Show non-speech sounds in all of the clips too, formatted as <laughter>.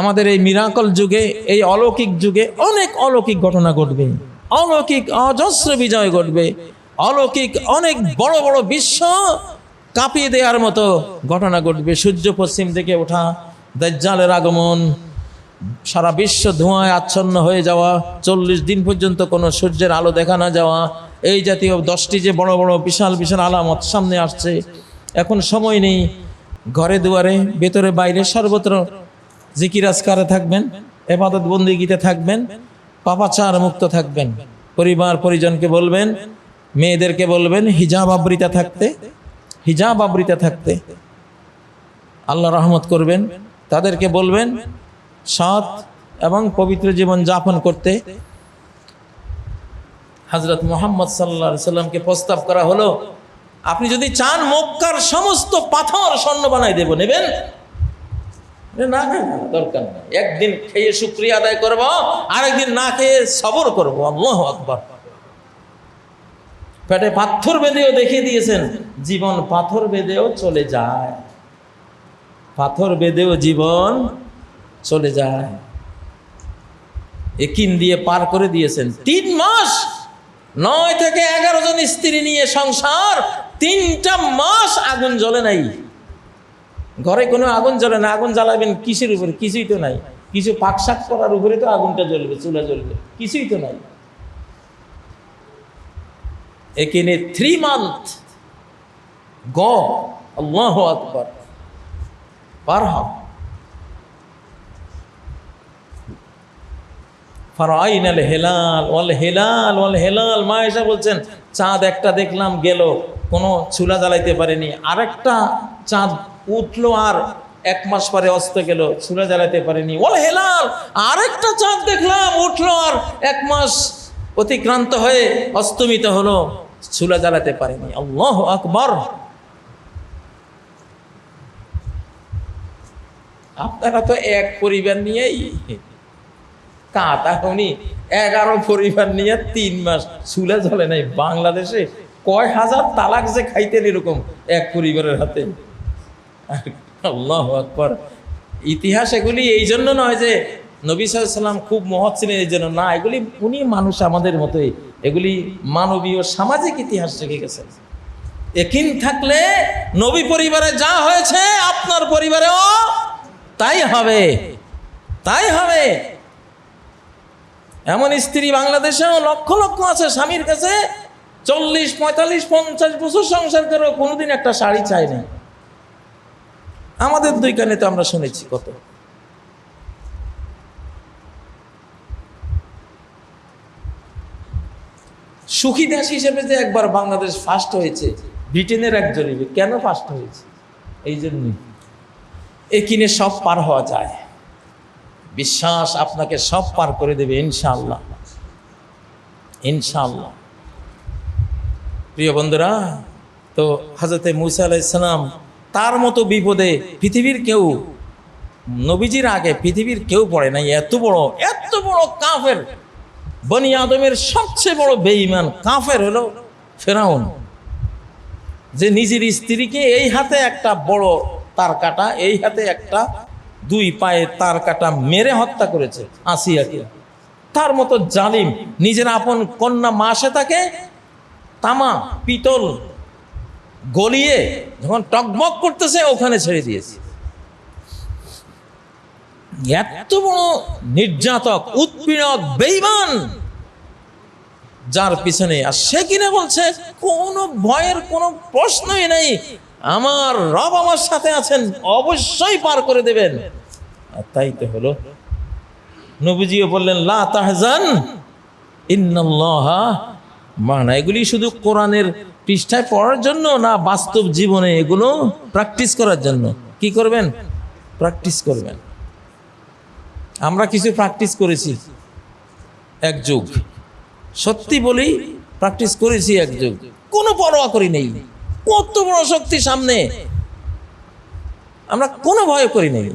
আমাদের এই মিরাকল যুগে, এই অলৌকিক যুগে অনেক অলৌকিক ঘটনা ঘটবে। অলৌকিক অজস্র বিজয় ঘটবে। অলৌকিক অনেক বড় বড় বিশ্ব কাঁপিয়ে দেওয়ার মতো ঘটনা ঘটবে। সূর্য পশ্চিম থেকে ওঠা, দাজ্জালের আগমন, সারা বিশ্ব ধোঁয়ায় আচ্ছন্ন হয়ে যাওয়া, চল্লিশ দিন পর্যন্ত কোনো সূর্যের আলো দেখা না যাওয়া, এই জাতীয় দশটি যে বড় বড় বিশাল বিশাল আলামত সামনে আসছে। এখন সময় নেই ঘরে দুয়ারে, ভেতরে বাইরে সর্বত্র জিকির আজকারে থাকবেন, এবাদত বন্দিগিতে থাকবেন, পাপাচার মুক্ত থাকবেন। পরিবার পরিজনকে বলবেন, মেয়েদেরকে বলবেন, হিজাব আবৃতা থাকতে, হিজাব আবৃতা থাকতে। আল্লাহ রহমত করবেন, তাদেরকে বলবেন সৎ এবং পবিত্র জীবন যাপন করতে। হজরত মোহাম্মদ সাল্লা সাল্লামকে প্রস্তাব করা হলো, আপনি যদি চান মক্কার সমস্ত পাথর স্বর্ণ বানাই দেব, নেবেন? না না না, দরকার নেই। একদিন খেয়ে শুক্রিয়া আদায় করব আরেকদিন না খেয়ে সবর করব। আল্লাহ আকবর। পেটে পাথর বেঁধেও দেখিয়ে দিয়েছেন জীবন পাথর বেঁধেও চলে যায়। পাথর বেঁধেও জীবন চলে যায়। একিন দিয়ে পার করে দিয়েছেন। তিন মাস নয় থেকে এগারো জন স্ত্রী নিয়ে সংসার তিনটা মাস আগুন জ্বলে নাই। ঘরে কোনো আগুন জ্বলে না, আগুন জ্বালাবেন কিসের উপরে? কিছুই তো নাই। কিছু পাক শাক করার উপরে তো আগুনটা জ্বলবে, চুলা জ্বলবে, কিছুই তো নাই। এখানে থ্রি মান্থ গ আকবর পার আল হেলাল, ওয়াল হেলাল ওয়াল হেলাল, মা বলছেন, চাঁদ একটা দেখলাম গেল, কোনো চুলা জ্বালাইতে পারেনি। আরেকটা চাঁদ উঠল আর এক মাস পরে অস্ত গেল চুলা জ্বালাতে পারেনি। ওয়াল হেলাল, আরেকটা চাঁদ দেখলাম, উঠল আর এক মাস অতিক্রান্ত হয়ে অস্তমিত হলো চুলা জ্বালাতে পারেনি। আল্লাহ আকবর। আপনারা তো এক পরিবার নিয়েই কাতা উনি এগারো পরিবার নিয়ে তিন মাস চুলে জ্বলে নাই। বাংলাদেশে কয় হাজার তালাক যে খাইতেন এরকম এক পরিবারের হাতে? <laughs> আল্লাহ আকবর। ইতিহাস এগুলি এই জন্য নয় যে নবী সাল্লাম খুব মহৎ ছিলেন এই জন্য। না, এগুলি উনি মানুষ আমাদের মতোই এগুলি মানবীয় সামাজিক ইতিহাস রেখে গেছে একিন থাকলে নবী পরিবারে যা হয়েছে আপনার পরিবারেও তাই হবে। তাই হবে। এমন স্ত্রী বাংলাদেশেও লক্ষ লক্ষ আছে স্বামীর কাছে চল্লিশ, পঁয়তাল্লিশ, পঞ্চাশ বছর সংসার করেও কোনোদিন একটা শাড়ি চাই না আমাদের দুই কানে তো আমরা শুনেছি কত। সুখী দেশ হিসেবে যে একবার বাংলাদেশ ফার্স্ট হয়েছে, ব্রিটেনের এক জরিপে কেন ফার্স্ট হয়েছে? এই জন্যই। এ কিনে সব পার হওয়া যায়। বিশ্বাস আপনাকে সব পার করে দেবে, ইনশাআল্লাহ। ইনশাআল্লাহ। প্রিয় বন্ধুরা, তো হাজরতে মুসা আলাইসালাম তার মতো বিপদে পৃথিবীর কেউ, নবীজির আগে পৃথিবীর কেউ পড়ে নাই। এত বড় এত বড় কাফের। বনি আদমের সবচেয়ে বড় বেঈমান কাফের হলো ফেরাউন। যে নিজের স্ত্রীকে এই হাতে একটা বড় তার কাটা, এই হাতে একটা দুই পায়ে তার কাটা মেরে হত্যা করেছে আসিয়াকে। তার মতো জালিম, নিজের আপন কন্যা মাসে তাকে তামা, পিতল গলিয়ে যখন টকবক করতেছে, ওখানে ছেড়ে দিয়েছে। এত বড় নির্যাতক, উৎপীড়ক বেইমান যার পিছনে। আর সে কিনা বলছে, কোনো ভয়ের কোনো প্রশ্নই নেই। আমার রব আমার সাথে আছেন, অবশ্যই পার করে দেবেন। আর তাই তো হলো। নবীজিও বললেন, লা তাহজান, ইন্নাল্লাহা। মানা, এগুলি শুধু কোরআনের পৃষ্ঠায় পড়ার জন্য না বাস্তব জীবনে এগুলো প্র্যাকটিস করার জন্য? কি করবেন? প্র্যাকটিস করবেন। আমরা কিছু প্র্যাকটিস করেছি। এক যুগ। সত্যি বলি প্র্যাকটিস করেছি এক যুগ। কোনো পরোয়া করি নেই। কত বড় শক্তি সামনে। আমরা কোনো ভয় করি নেই।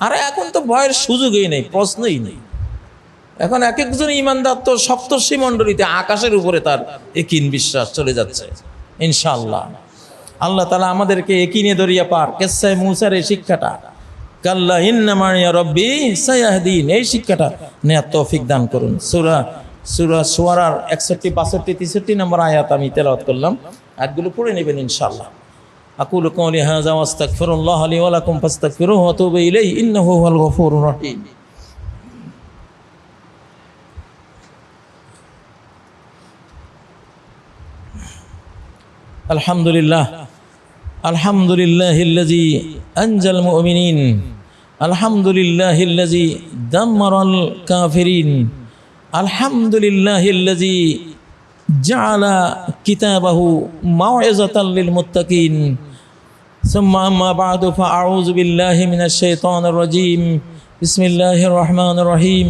আর এখন তো ভয়ের সুযোগই নেই, প্রশ্নই নেই। এখন এক একজন ইমানদার তো সপ্তর্ষি মণ্ডলীতে আকাশের উপরে তার একিন বিশ্বাস চলে যাচ্ছে। ইনশাআল্লাহ আল্লাহ তালা আমাদেরকে একিনে দরিয়া পার কেসায় মুসার এই শিক্ষাটা কাল্লা ইন্নামারিয়া রব্বি সায়াহদিন এই শিক্ষাটা নেয়ার তৌফিক দান করুন সুরা সুরা সোয়ারার একষট্টি বাষট্টি তেষট্টি নম্বর আয়াত আমি তেলাওয়াত করলাম আয়াতগুলো পড়ে নেবেন ইনশাআল্লাহ أقول قولي هذا واستغفر الله لي ولكم فاستغفروه واتوبوا إليه إنه هو الغفور الرحيم الحمد لله الحمد لله الذي أنجى المؤمنين الحمد لله الذي دمر الكافرين الحمد لله الذي جعل كتابه موعظة للمتقين ثم أما بعد فأعوذ بالله من الشيطان الرجيم بسم الله الرحمن الرحيم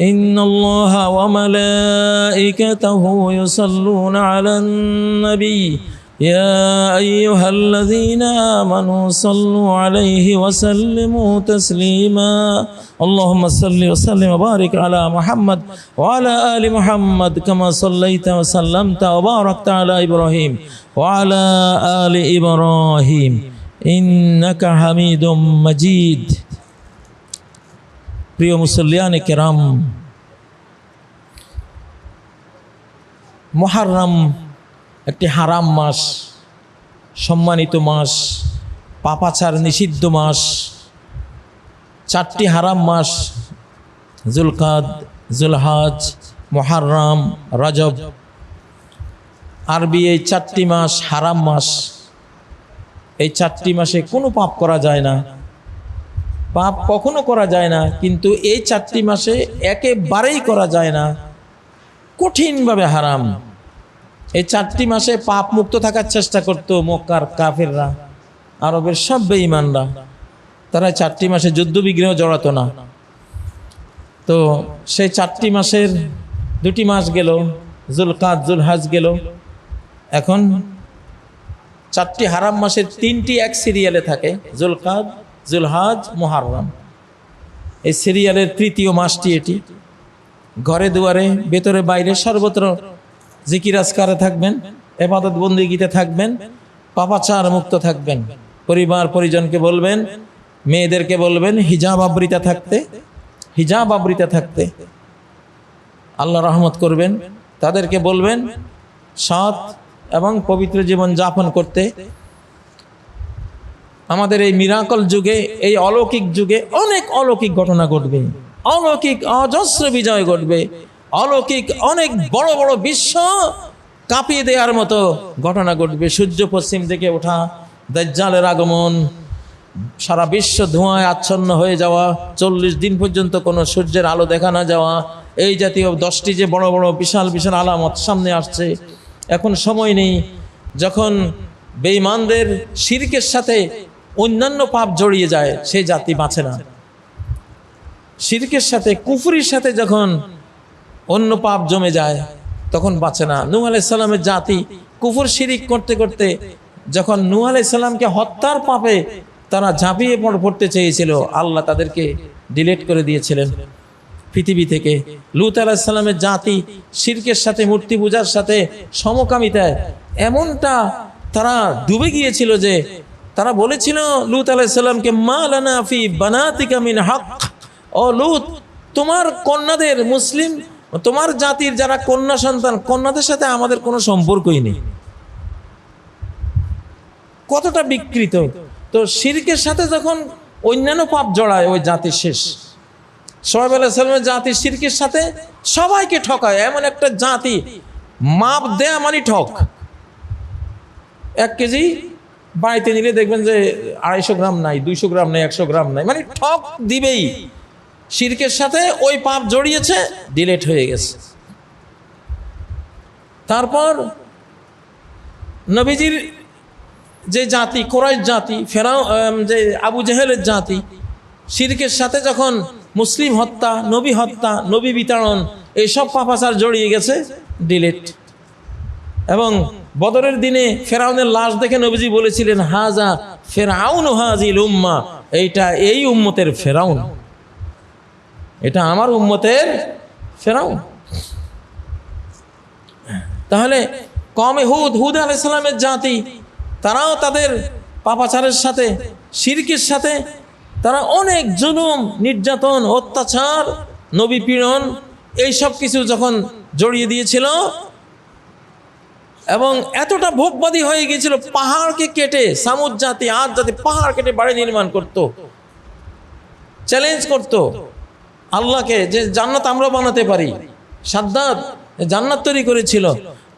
إن الله وملائكته يصلون على النبي يا أيها الذين آمنوا صلوا عليه وسلموا تسليما اللهم صل وسلم وبارك على محمد وعلى آل محمد كما صليت وسلمت وباركت على إبراهيم وعلى آل إبراهيم إنك حميد مجيد প্রিয় মুসল্লিয়ানে কেরাম মহারাম একটি হারাম মাস, সম্মানিত মাস, পাপাচার নিষিদ্ধ মাস, চারটি হারাম মাস, জুলকাদ, জুলহাজ মহারাম রজব। আরবি এই চারটি মাস হারাম মাস। এই চারটি মাসে কোনো পাপ করা যায় না। পাপ কখনো করা যায় না, কিন্তু এই চারটি মাসে একেবারেই করা যায় না। কঠিনভাবে হারাম। এই চারটি মাসে পাপ মুক্ত থাকার চেষ্টা করতো মক্কার কাফেররা, আরবের সব বেঈমানরা। তারা চারটি মাসে যুদ্ধ বিগ্রহ জড়াতো না। তো সেই চারটি মাসের দুটি মাস গেল জুলকাত জুলহাজ গেল। এখন চারটি হারাম মাসের তিনটি এক সিরিয়ালে থাকে, জুলকাদ জুলহাজ মোহারম এই সিরিয়ালের তৃতীয় মাসটি এটি। ঘরে দুয়ারে, ভেতরে বাইরে সর্বত্র জিকির আজকারে থাকবেন, এবাদত বন্দিগিতে থাকবেন, পাপাচার মুক্ত থাকবেন। পরিবার পরিজনকে বলবেন, মেয়েদেরকে বলবেন, হিজাব আবৃতা থাকতে, হিজাব আবৃতা থাকতে। আল্লাহ রহমত করবেন, তাদেরকে বলবেন সৎ এবং পবিত্র জীবন যাপন করতে আমাদের এই মিরাকল যুগে, এই অলৌকিক যুগে অনেক অলৌকিক ঘটনা ঘটবে। অলৌকিক অজস্র বিজয় ঘটবে। অলৌকিক অনেক বড় বড় বিশ্ব কাঁপিয়ে দেওয়ার মতো ঘটনা ঘটবে। সূর্য পশ্চিম থেকে ওঠা, দাজ্জালের আগমন, সারা বিশ্ব ধোঁয়ায় আচ্ছন্ন হয়ে যাওয়া, চল্লিশ দিন পর্যন্ত কোনো সূর্যের আলো দেখা না যাওয়া, এই জাতীয় দশটি যে বড় বড় বিশাল বিশাল আলামত সামনে আসছে। এখন সময় নেই, যখন বেঈমানদের শিরকের সাথে অন্যান্য পাপ জড়িয়ে যায়, সেই জাতি বাঁচে না। শিরকের সাথে, কুফুরির সাথে যখন অন্য পাপ জমে যায়, তখন বাঁচে না। নূহ আলাইসাল্লামের জাতি কুফুর শিরিক করতে করতে যখন নূহ আলাইসাল্লামকে হত্যার পাপে তারা ঝাঁপিয়ে পড়, পড়তে চেয়েছিল, আল্লাহ তাদেরকে ডিলেট করে দিয়েছিলেন। পৃথিবী থেকে লুত আলাহিসাল্লামের জাতি শিরকের সাথে, মূর্তি পূজার সাথে সমকামিতায় এমনটা তারা ডুবে গিয়েছিল যে তারা বলেছিল, লুত আলাহিসাল্লামকে মা লানা ফি বানাতিকা মিন হক ও লুত, তোমার কন্যাদের মুসলিম, তোমার জাতির যারা কন্যা সন্তান, কন্যাদের সাথে আমাদের কোনো সম্পর্কই নেই। কতটা বিকৃত। তো শিরকের সাথে যখন অন্যান্য পাপ জড়ায়, ওই জাতির শেষ। সোহেব আলাইসালামের জাতি শিরকের সাথে সবাইকে ঠকায়, এমন একটা জাতি। মাপ দেয়া মানে ঠক। এক কেজি বাড়িতে নিলে দেখবেন যে আড়াইশো গ্রাম নাই, দুইশো গ্রাম নাই, একশো গ্রাম নাই। মানে ঠক দিবেই। শিরকের সাথে ওই পাপ জড়িয়েছে, ডিলেট হয়ে গেছে। তারপর নবীজির যে জাতি, কোরাইশ জাতি, ফেরাও যে আবু জেহেলের জাতি শিরকের সাথে যখন মুসলিম হত্যা, নবী হত্যা, নবী বিতাড়ন এইসব পাপাচার জড়িয়ে গেছে, ডিলেট। এবং বদরের দিনে ফেরাউনের লাশ দেখে নবীজি বলেছিলেন, হাজা ফেরাউন হাজিল উম্মা। এইটা এই উম্মতের ফেরাউন। এটা আমার উম্মতের ফেরাউন। তাহলে কমে হুদ হুদ আলাইসাল্লামের জাতি, তারাও তাদের পাপাচারের সাথে, শিরকের সাথে, তারা অনেক জুলুম, নির্যাতন, অত্যাচার নবী পীড়ন এই সব কিছু যখন জড়িয়ে দিয়েছিল এবং এতটা ভোগবাদী হয়ে গিয়েছিল, পাহাড়কে কেটে সামুদ জাতি আজ জাতি পাহাড় কেটে বাড়ি নির্মাণ করত চ্যালেঞ্জ করত। আল্লাহকে যে জান্নাত আমরা বানাতে পারি, সাদ্দাত জান্নাত তৈরি করেছিল।